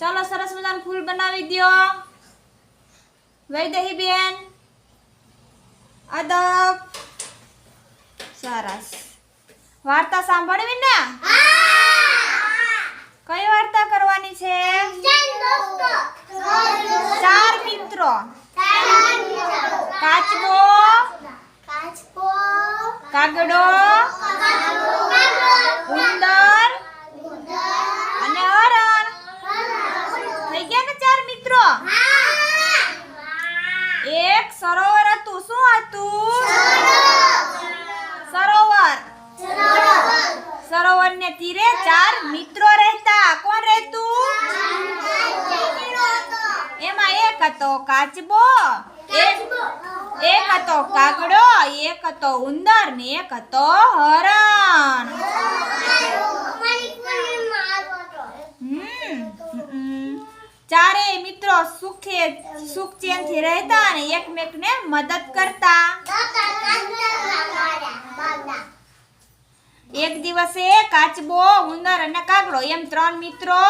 ચાલો સરસ મજાનું ફૂલ બનાવી દ્યો. વૈદેહી બેન અદબ. સરસ. વાર્તા સાંભળવી ને? કઈ વાર્તા કરવાની છે? ચાર મિત્રો. કાચબો. કાગડો ઉંદર અને હરણ થઈ ગયા ને ચાર મિત્રો એક સરોવર હતું સરોવર. સરોવર. ને તીરે ચાર મિત્રો રહેતા. કોણ રહેતું? એમાં એક હતો કાચબો એક હતો કાગડો એક હતો ઉંદર ને એક હતો હરણ. ચારેય મિત્રો સુખે સુખ ચેનથી રહેતા અને એકમેકને મદદ કરતા. એક દિવસે કાચબો ઉંદર અને કાગડો એમ ત્રણ મિત્રો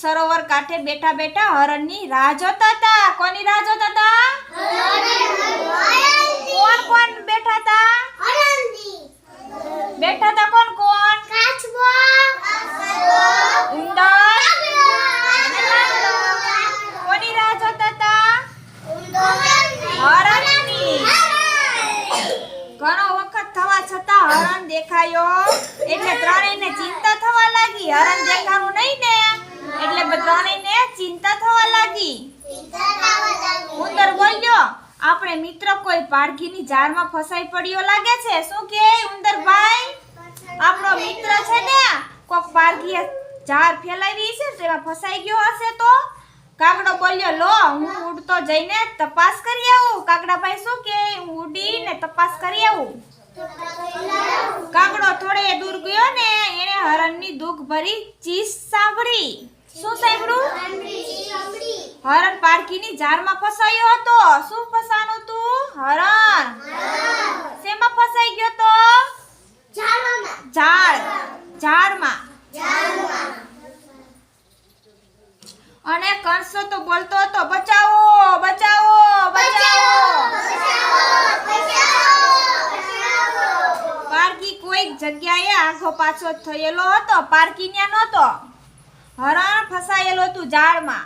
સરોવર કાંઠે બેઠા બેઠા હરણની રાહ જોતા હતા. કોની રાહ જોતા હતા કોણ કોણ બેઠા હતા બેઠા હતા કોણ કોણ ઉંદર અને કાગડો કોની રાહ જોતા હતા હરણની ઘણો વખત થવા છતાં હરણ દેખાયો. એટલે ત્રણેયને ચિંતા થવા લાગી. હરણ દેખાણું નહીં ને? એટલે ત્રણેયને ચિંતા થવા લાગી. ઉંદર બોલ્યો, આપણે મિત્ર કોઈ પારઘીની જાળમાં ફસાઈ પડ્યો લાગે છે? શું કે, ઉંદરભાઈ? આપણો મિત્ર છે ને? કોક પારઘીએ જાળ ફેલાવી છે તેમાં ફસાઈ ગયો હશે તો? કાગડો બોલ્યો લો હું ઉડતો જઈને તપાસ કરી આવું. કાગડાભાઈ શું કે હું ઉડીને તપાસ કરી આવું. કાગડો થોડે દૂર ગયો ને એને હરણની દુઃખ ભરી ચીસ સાંભળી. શું સાંભળ્યું? હરણ પારકીની જારમાં ફસાયો હતો. શું ફસાનું તું? હરણ. શેમાં ફસાઈ ગયો તો? ઝાડ. ઝાડમાં. અને કંસ તો બોલતો હતો, બચાવો બચાવો બચાવો. પારકી કોઈક જગ્યાએ આખો પાછો થયેલો હતો, પારકી ન્યા નહોતો. હરણ ફસાયેલો હતું ઝાડમાં.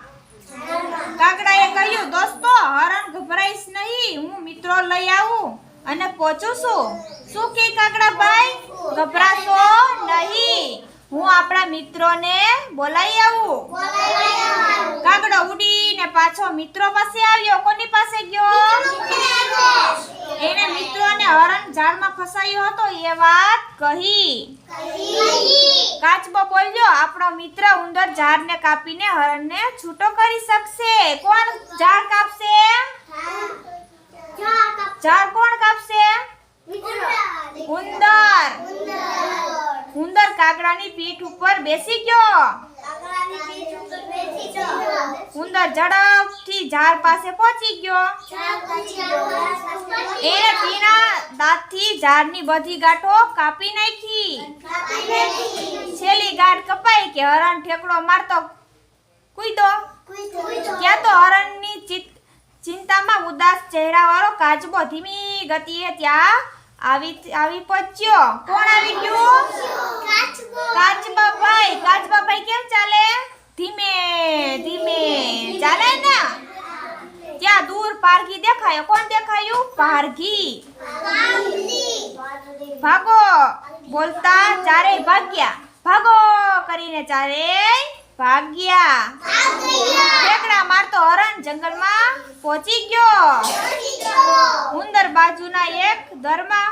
કાગડાએ કહ્યું, દોસ્તો, હરણ ગભરાઈશ નહીં, હું મિત્રો લઈ આવું અને પહોંચું છું. શું કે કાગડાભાઈ ગભરાશો નહીં હું આપણા મિત્રોને બોલાવી આવું. કાગડો ઉડીને પાછો મિત્રો પાસે આવ્યો. કોની પાસે ગયો? એને મિત્રોને હરણ ઝાડમાં ફસાયો હતો એ વાત કહી. કાચબો બોલ્યો આપણો મિત્ર ઉંદર ઝાડને કાપીને હરણને છૂટો કરી શકશે. કોણ ઝાડ કાપશે. ઝાડ કોણ કાપશે? ઉંદર. ઉંદર. કાગડાની પીઠ ઉપર બેસી ગયો. ઉંદર ઝડપથી ઝાડ પાસે પહોંચી ગયો. એને પીના દાંતથી ઝાડની બધી ગાંઠો કાપી નાખી. છેલ્લી ગાંઠ કપાઈ કે હરણ ઠેકડો મારતો કૂદો. ક્યાં તો હરણની ચિત- ચિંતામાં ઉદાસ ચહેરાવાળો કાચબો ધીમી ગતિએ ત્યાં આવી આવી પહોંચ્યો. કોણ આવી ગયું? કાચબાભાઈ કાચબાભાઈ કેમ ચાલે? ધીમે ધીમે. ચાલે ને? ત્યાં દૂર પારઘી દેખાયો. કોણ દેખાયું? પારઘી. ભાગો. બોલતા ચારેય ભાગ્યા. ભાગો કરીને ચારેય ભાગ્યા. ઠેકડા મારતો હરણ જંગલમાં પહોંચી ગયો. ઉંદર બાજુના એક દરમાં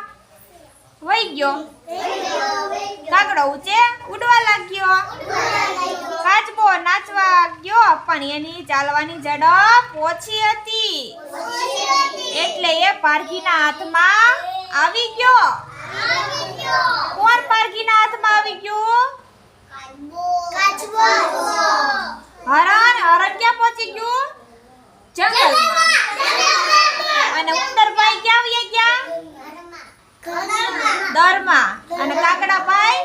વહી ગયો. કાગડો ઊંચે ઉડવા લાગ્યો. કાચબો નાચવા ગયો પણ એની ચાલવાની ઝડપ ઓછી હતી. એટલે એ પારઘીના હાથમાં આવી ગયો. કોણ પારઘીના હાથમાં આવી ગયું? હરણ હરણ ક્યાં પહોંચી ગયું? જંગલમાં. અને ઉંદરભાઈ ક્યાં આવી ગયા દરમાં. અને કાકડાભાઈ?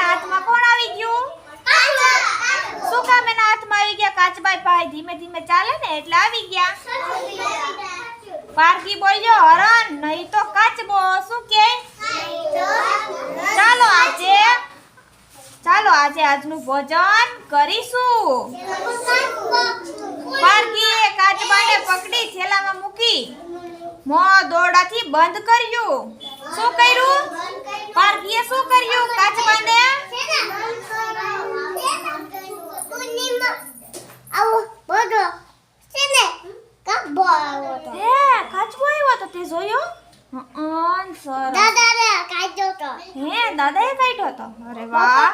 હાથમાં કોણ આવી ગયું? હરણબાઈ ભાઈ ધીમે ધીમે ચાલે ને, એટલે આવી ગયા. પારકી બોલ્યો હરણ, નહીં તો કાચબો, શું કે? ચાલો. ચાલો આજે આજનું ભોજન કરીશું. પારકીએ કાચબાને પકડી થેલામાં મૂકી મોં દોરડાથી બંધ કર્યું. શું કર્યું? પારકીએ શું કર્યું? કાચબાને? કાચબો આવ્યો તો તે જોયો? હં, સરસ. હે દાદાએ કાઢ્યો તો? અરે વાહ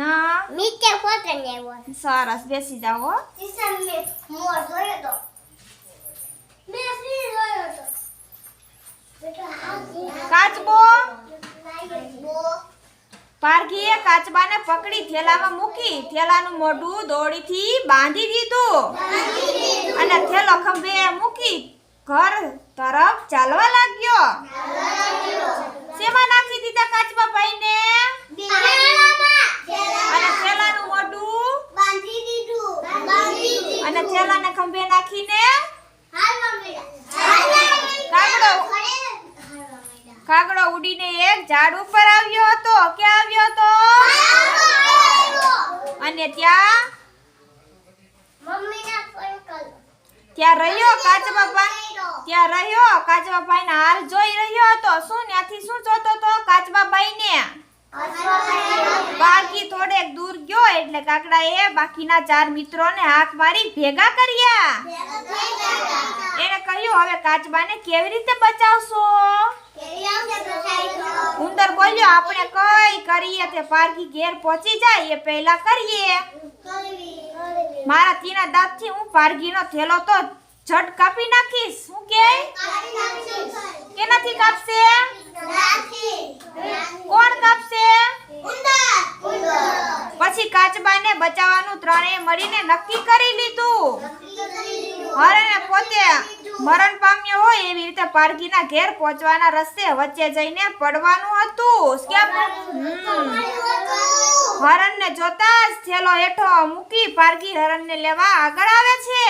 ના નીચે ફોટો લેવો સરસ બેસી જાઓ હો. કિશન મે મોર જોયો તો મેં ફ્રી જોયો તો કાચબો પારઘીએ કાચબાને પકડી થેલામાં મૂકી થેલાનું મોઢું દોડીથી બાંધી દીધું. અને થેલો ખંભે મૂકી ઘર તરફ ચાલવા લાગ્યો શેમાં નાખી દીધા કાચબા ભાઈને અને થેલાનું મોઢું બાંધી દીધું બાંધી દીધું અને થેલાને ખંભે નાખીને હાલવા મળ્યા કાગડો કાગડો ઉડીને એક ઝાડ ઉપર આવ્યો હતો ક્યાં આવ્યો હતો અને ત્યાં? મમ્મીના ફોન કરો ત્યાં રહ્યો કાચબાભાઈ ત્યાં રહ્યો? હાલ જોઈ રહ્યો હતો. શું ત્યાંથી શું જોતો તો કાચબાભાઈને બાકી થોડેક દૂર ગયો એટલે કાકડા એ બાકીના ચાર મિત્રોને હાથ મારી ભેગા કર્યા. એને કહ્યું હવે કાચબાને કેવી રીતે બચાવશો? ઉંદર બોલ્યો, આપણે કઈ કરીએ તે પારકી ઘેર પહોંચી જાય, એ પહેલા કરીએ. મારા તીના દાંતથી હું પારગીનો થેલો તો ઝટ કાપી નાખીશ. શું કે? કેનાથી કાપશે? કોણ કાપશે? પછી કાચબાને બચાવવાનું ત્રણેય મળીને નક્કી કરી લીધું. હરે પોતે મરણ પામ્યો હોય એવી રીતે પારઘીના ઘેર પહોંચવાના રસ્તે વચ્ચે જઈને પડવાનું હતું. હરણને જોતા જ થેલો હેઠો મૂકી પારગી હરણને લેવા આગળ આવે છે.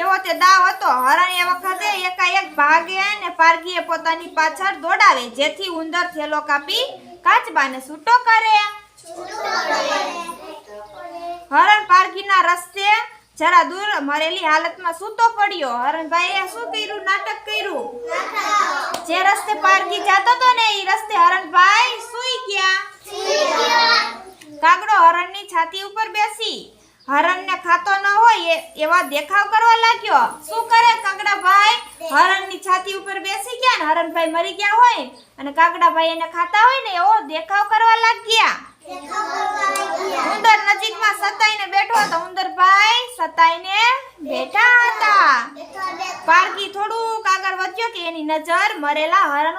એવો તે દાવ હતો. હરણ એ વખતે એકાએક ભાગે અને પારગીએ પોતાની પાછળ દોડાવે જેથી ઉંદર થેલો કાપી કાચબાને છૂટો કરે. હરણ પારગીના રસ્તે જરા દૂર મરેલી હાલતમાં સૂતો પડ્યો. હરણભાઈએ શું કર્યું? નાટક કર્યું. જે રસ્તે પારકી જતો હતો ને એ રસ્તે હરણભાઈ સૂઈ ગયા. કાગડો હરણની છાતી ઉપર બેસી. હરણને ખાતો ન હોય એવા દેખાવ કરવા લાગ્યો. શું કરે કાગડાભાઈ? હરણની છાતી ઉપર બેસી ગયા ને હરણભાઈ મરી ગયા હોય અને કાગડાભાઈ એને ખાતા હોય ને એવો દેખાવ કરવા લાગ્યા. ઉંદર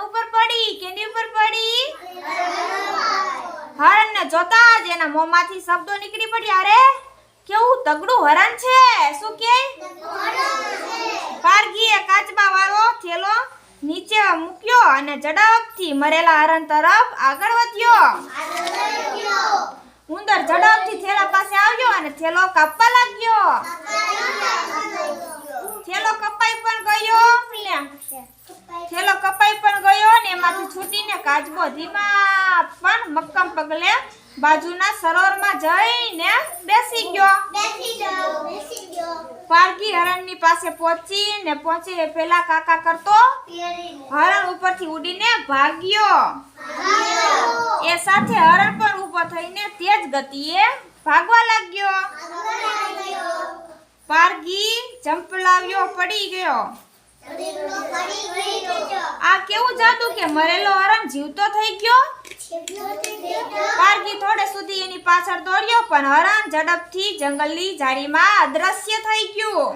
ઉપર પડી. કેની ઉપર જોતા જ એના મોંમાંથી શબ્દો નીકળી પડ્યા. અરે, કેવું તગડું હરણ છે? શું કે? પારગીએ કાચબા વાળો થેલો નીચે મૂક્યો અને ઝડપથી મરેલા હરણ તરફ આગળ વધ્યો. ઉંદર ઝડપથી થેલા પાસે આવ્યો અને થેલો કાપવા લાગ્યો. થેલો કપાઈ પણ ગયો. થેલો કપાઈ પણ ગયો ને એમાંથી છૂટીને કાચબો ધીમા પણ મક્કમ પગલે બાજુના સરોવરમાં જઈને બેસી ગયો. પારકી હરણની પાસે પહોંચી ને પહોંચે એ પેલા કાકા કરતો, હરણ ઉપરથી ઉડીને ભાગ્યો. એ સાથે હરણ પણ ઊભો થઈને તેજ ગતિએ ભાગવા લાગ્યો. પારગી જંપલાવ્યો પડી ગયો. આ કેવું જાદુ કે મરેલો હરણ જીવતો થઈ ગયો? પારગી થોડે સુધી એની પાછળ દોડ્યો, પણ હરણ ઝડપથી જંગલની જાળીમાં અદ્રશ્ય થઈ ગયું.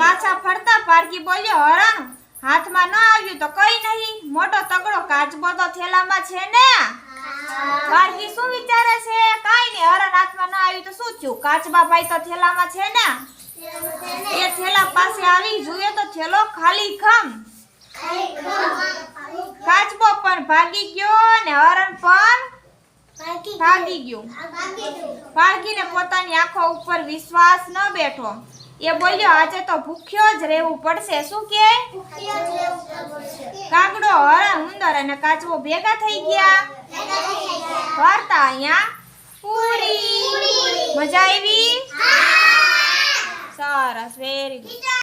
પાછા ફરતા પારકી બોલ્યો, હરણ, હાથમાં ન આવ્યું તો કઈ નહીં. મોટો તગડો કાચબો તો થેલામાં છે ને? બાળકી શું વિચારે છે? કાઈ નહીં, હરણ હાથમાં ન આવ્યું તો શું થયું? કાચબા ભાઈ તો થેલામાં છે ને? એ થેલા પાસે આવી જોઈએ તો થેલો ખાલી ખમ. કાચબો પણ ભાગી ગયો ને હરણ પણ ભાગી ગયું. ભાગીને પોતાની આંખો ઉપર વિશ્વાસ ન બેઠો. એ બોલ્યો આજે તો ભૂખ્યો જ રહેવું પડશે. શું કે. કાગડો હરણ ઉંદર અને કાચબો ભેગા થઈ ગયા. વાર્તા અહીંયા પૂરી. મજા આવી? સરસ વેરી ગુડ